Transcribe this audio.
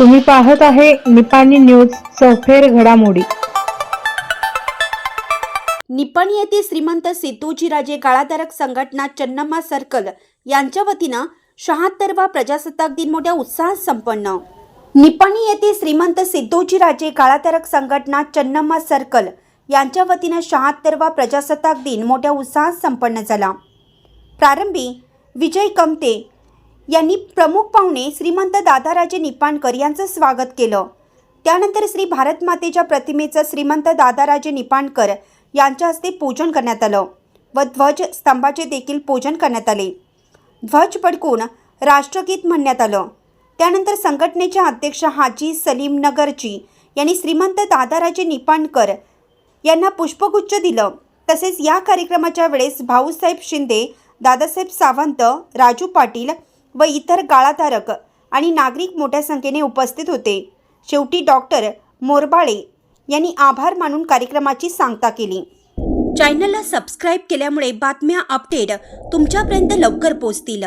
तुम्ही पाहत आहे निपाणी न्यूज चौफेर घडामोडी. निपाणी येथे श्रीमंत सिद्धूजीराजे काळाधारक संघटना चन्नम्मा सर्कल यांच्या वतीनं शहात्तरवा प्रजासत्ताक दिन मोठ्या उत्साहात संपन्न. निपाणी येथे श्रीमंत सिद्धोजीराजे काळाधारक संघटना चन्नम्मा सर्कल यांच्या वतीनं शहात्तरवा प्रजासत्ताक दिन मोठ्या उत्साहात संपन्न झाला. प्रारंभी विजय कमते यांनी प्रमुख पाहुणे श्रीमंत दादाराजे निपाणकर यांचं स्वागत केलं. त्यानंतर श्री भारत मातेच्या प्रतिमेचं श्रीमंत दादाराजे निपाणकर यांच्या हस्ते पूजन करण्यात आलं व ध्वज स्तंभाचे देखील पूजन करण्यात आले. ध्वज पडकून राष्ट्रगीत म्हणण्यात आलं. त्यानंतर संघटनेचे अध्यक्ष हाजी सलीम नगरजी यांनी श्रीमंत दादाराजे निपाणकर यांना पुष्पगुच्छ दिलं. तसेच या कार्यक्रमाच्या वेळेस भाऊसाहेब शिंदे दादासाहेब सावंत राजू पाटील व इतर गाळाधारक आणि नागरिक मोठ्या संख्येने उपस्थित होते. शेवटी डॉक्टर मोरबाळे यांनी आभार मानून कार्यक्रमाची सांगता केली. चॅनलला सबस्क्राईब केल्यामुळे बातम्या अपडेट तुमच्यापर्यंत लवकर पोहोचतील.